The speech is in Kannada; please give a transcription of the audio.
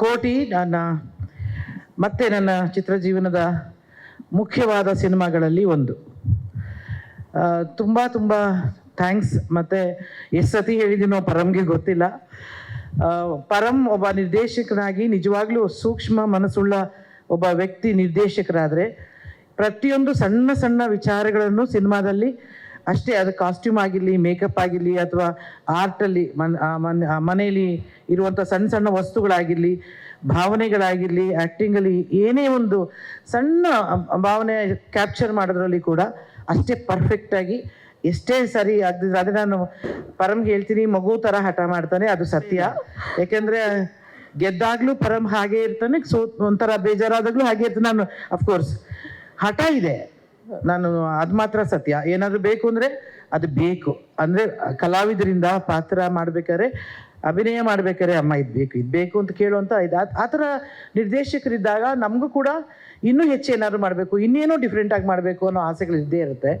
ಕೋಟಿ ನನ್ನ, ಮತ್ತೆ ನನ್ನ ಚಿತ್ರಜೀವನದ ಮುಖ್ಯವಾದ ಸಿನಿಮಾಗಳಲ್ಲಿ ಒಂದು. ತುಂಬ ತುಂಬ ಥ್ಯಾಂಕ್ಸ್. ಮತ್ತು ಎಷ್ಟು ಸತಿ ಹೇಳಿದ್ದೀನೋ ಪರಮ್ಗೆ ಗೊತ್ತಿಲ್ಲ. ಪರಂ ಒಬ್ಬ ನಿರ್ದೇಶಕನಾಗಿ ನಿಜವಾಗ್ಲೂ ಸೂಕ್ಷ್ಮ ಮನಸ್ಸುಳ್ಳ ಒಬ್ಬ ವ್ಯಕ್ತಿ ನಿರ್ದೇಶಕರಾದರೆ ಪ್ರತಿಯೊಂದು ಸಣ್ಣ ಸಣ್ಣ ವಿಚಾರಗಳನ್ನು ಸಿನಿಮಾದಲ್ಲಿ ಅಷ್ಟೇ ಅದು ಕಾಸ್ಟ್ಯೂಮ್ ಆಗಿರಲಿ ಮೇಕಪ್ ಆಗಿರಲಿ ಅಥವಾ ಆರ್ಟಲ್ಲಿ ಮನ್ ಮನೆಯಲ್ಲಿ ಇರುವಂಥ ಸಣ್ಣ ಸಣ್ಣ ವಸ್ತುಗಳಾಗಿರಲಿ, ಭಾವನೆಗಳಾಗಿರಲಿ ಆ್ಯಕ್ಟಿಂಗಲ್ಲಿ ಏನೇ ಒಂದು ಸಣ್ಣ ಭಾವನೆ ಕ್ಯಾಪ್ಚರ್ ಮಾಡೋದ್ರಲ್ಲಿ ಕೂಡ ಅಷ್ಟೇ ಪರ್ಫೆಕ್ಟಾಗಿ ಎಷ್ಟೇ ಸರಿ ಅದು, ಅದೇ ನಾನು ಪರಮ್ ಹೇಳ್ತೀನಿ, ಮಗು ಥರ ಹಠ ಮಾಡ್ತಾನೆ, ಅದು ಸತ್ಯ. ಯಾಕೆಂದರೆ ಗೆದ್ದಾಗ್ಲೂ ಪರಂ ಹಾಗೆ ಇರ್ತಾನೆ, ಸೋ, ಒಂಥರ ಬೇಜಾರಾದಾಗ್ಲೂ ಹಾಗೆ ಇರ್ತಾನೆ. ನಾನು ಅಫ್ಕೋರ್ಸ್ ಹಠ ಇದೆ. ನಾನು ಅದು ಮಾತ್ರ ಸತ್ಯ. ಏನಾದರೂ ಬೇಕು ಅಂದರೆ ಅದು ಬೇಕು. ಅಂದರೆ ಕಲಾವಿದರಿಂದ ಪಾತ್ರ ಮಾಡ್ಬೇಕಾದ್ರೆ, ಅಭಿನಯ ಮಾಡ್ಬೇಕಾದ್ರೆ ಅಮ್ಮ ಇದು ಬೇಕು ಇದು ಬೇಕು ಅಂತ ಕೇಳುವಂಥ ಇದು. ಆ- ಥರ ನಿರ್ದೇಶಕರಿದ್ದಾಗ ನಮಗೂ ಕೂಡ ಇನ್ನೂ ಹೆಚ್ಚು ಏನಾದ್ರು ಮಾಡಬೇಕು. ಇನ್ನೇನೋ ಡಿಫ್ರೆಂಟಾಗಿ ಮಾಡಬೇಕು ಅನ್ನೋ ಆಸೆಗಳು ಇದ್ದೇ ಇರುತ್ತೆ.